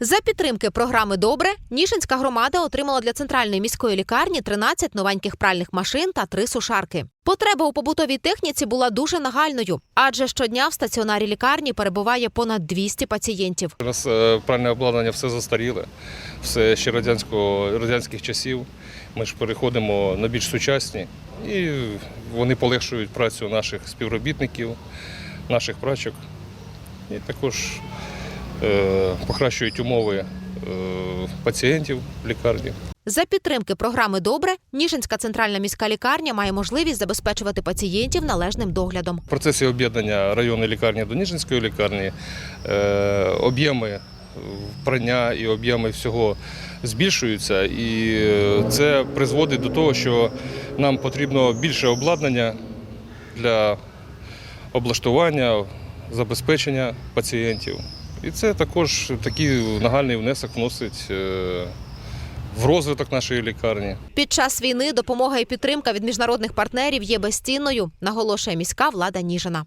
За підтримки програми Добре Ніжинська громада отримала для центральної міської лікарні 13 новеньких пральних машин та три сушарки. Потреба у побутовій техніці була дуже нагальною, адже щодня в стаціонарі лікарні перебуває понад 200 пацієнтів. У нас е, пральне обладнання все застаріле, все ще радянського, радянських часів. Ми ж переходимо на більш сучасні і вони полегшують працю наших співробітників, наших прачок і також покращують умови е, пацієнтів в лікарні. За підтримки програми Добре Ніжинська центральна міська лікарня має можливість забезпечувати пацієнтів належним доглядом. В процесі об'єднання районної лікарні до Ніжинської лікарні е, об'єми прання і об'єми всього збільшуються, і е, це призводить до того, що нам потрібно більше обладнання для облаштування, забезпечення пацієнтів. І це також такий нагальний внесок вносить е, в розвиток нашої лікарні. Під час війни допомога і підтримка від міжнародних партнерів є безцінною, наголошує міська влада Ніжина.